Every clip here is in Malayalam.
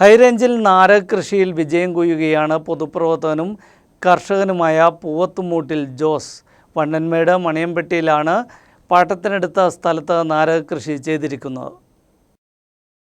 ഹൈറേഞ്ചിൽ നാരക കൃഷിയിൽ വിജയം കൊയ്യുകയാണ് പൊതുപ്രവർത്തകനും കർഷകനുമായ പൂവത്തുമൂട്ടിൽ ജോസ്. വണ്ണൻമേട് മണിയമ്പെട്ടിയിലാണ് പാട്ടത്തിനെടുത്ത സ്ഥലത്ത് നാരക കൃഷി ചെയ്തിരിക്കുന്നത്.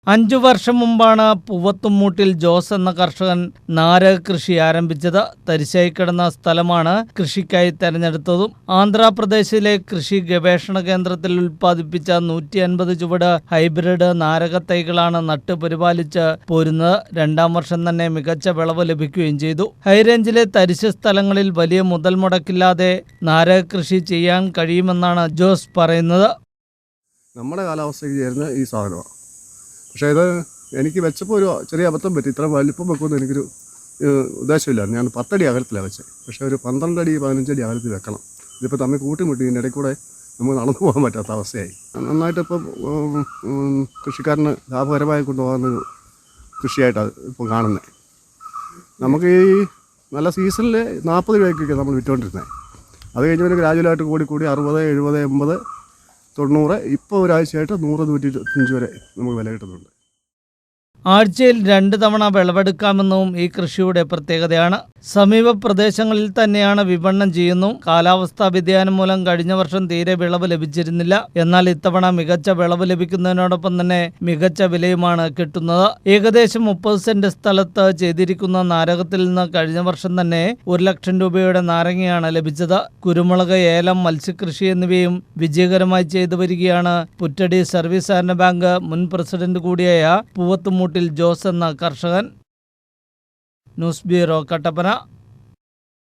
അഞ്ചു വർഷം മുമ്പാണ് പൂവത്തുമൂട്ടിൽ ജോസ് എന്ന കർഷകൻ നാരക കൃഷി ആരംഭിച്ചത്. തരിശായി കിടന്ന സ്ഥലമാണ് കൃഷിക്കായി തെരഞ്ഞെടുത്തതും. ആന്ധ്രാപ്രദേശിലെ കൃഷി ഗവേഷണ കേന്ദ്രത്തിൽ ഉൽപ്പാദിപ്പിച്ച നൂറ്റി അൻപത് ചുവട് ഹൈബ്രിഡ് നാരക തൈകളാണ് നട്ട് പരിപാലിച്ച് പോരുന്നത്. രണ്ടാം വർഷം തന്നെ മികച്ച വിളവ് ലഭിക്കുകയും ചെയ്തു. ഹൈറേഞ്ചിലെ തരിശ് സ്ഥലങ്ങളിൽ വലിയ മുതൽ മുടക്കില്ലാതെ നാരക കൃഷി ചെയ്യാൻ കഴിയുമെന്നാണ് ജോസ് പറയുന്നത്. നമ്മുടെ കാലാവസ്ഥയ്ക്ക് ചേരുന്ന ഈ സാധനമാണ്. പക്ഷേ ഇത് എനിക്ക് വെച്ചപ്പോൾ ഒരു ചെറിയ അബദ്ധം പറ്റി. ഇത്ര വലിപ്പം വെക്കുമെന്ന് എനിക്കൊരു ഉദ്ദേശമില്ലായിരുന്നു. ഉദ്ദേശമില്ല ഞാൻ പത്തടി അകലത്തിലാണ് വെച്ചത്. പക്ഷേ ഒരു പന്ത്രണ്ട് അടി പതിനഞ്ചടി അകലത്തിൽ വെക്കണം. ഇതിപ്പോൾ തമ്മിൽ കൂട്ടിമുട്ടി ഇതിന്റെ ഇടയിൽ കൂടെ നമുക്ക് നടന്നു പോകാൻ പറ്റാത്ത അവസ്ഥയായി. നന്നായിട്ട് ഇപ്പം ഉം, ഉം, കൃഷിക്കാരന് ലാഭകരമായി കൊണ്ടുപോകുന്ന ഒരു കൃഷിയായിട്ടാണ് ഇപ്പോൾ കാണുന്നത്. നമുക്ക് ഈ നല്ല സീസണിൽ നാൽപ്പത് രൂപയ്ക്കൊക്കെ നമ്മൾ വിറ്റുകൊണ്ടിരുന്നത്. അത് കഴിഞ്ഞ് പിന്നെ ഗ്രാജുവലായിട്ട് കൂടി കൂടി അറുപത് എഴുപത് എൺപത് തൊണ്ണൂറ്. ഇപ്പോൾ ഒരാഴ്ചയായിട്ട് നൂറ് നൂറ്റി ഇരുപത്തഞ്ച് വരെ നമുക്ക് വില കിട്ടുന്നുണ്ട്. ആഴ്ചയിൽ രണ്ട് തവണ വിളവെടുക്കാമെന്നും ഈ കൃഷിയുടെ പ്രത്യേകതയാണ്. സമീപ പ്രദേശങ്ങളിൽ തന്നെയാണ് വിപണനം ചെയ്യുന്നു. കാലാവസ്ഥാ വ്യതിയാനം മൂലം കഴിഞ്ഞ വർഷം തീരെ വിളവ് ലഭിച്ചിരുന്നില്ല. എന്നാൽ ഇത്തവണ മികച്ച വിളവ് ലഭിക്കുന്നതിനോടൊപ്പം തന്നെ മികച്ച വിലയുമാണ് കിട്ടുന്നത്. ഏകദേശം മുപ്പത് സെന്റ് സ്ഥലത്ത് ചെയ്തിരിക്കുന്ന നാരകത്തിൽ നിന്ന് കഴിഞ്ഞ വർഷം തന്നെ ഒരു ലക്ഷം രൂപയുടെ നാരങ്ങയാണ് ലഭിച്ചത്. കുരുമുളക് ഏലം മത്സ്യകൃഷി എന്നിവയും വിജയകരമായി ചെയ്തു വരികയാണ് പുറ്റടി സർവീസ് സഹകരണ ബാങ്ക് മുൻ പ്രസിഡന്റ് കൂടിയായ പൂവത്തുമൂട്ടിൽ ജോസ് എന്ന കർഷകൻ ന്യൂസ് ബ്യൂറോ കട്ടപ്പന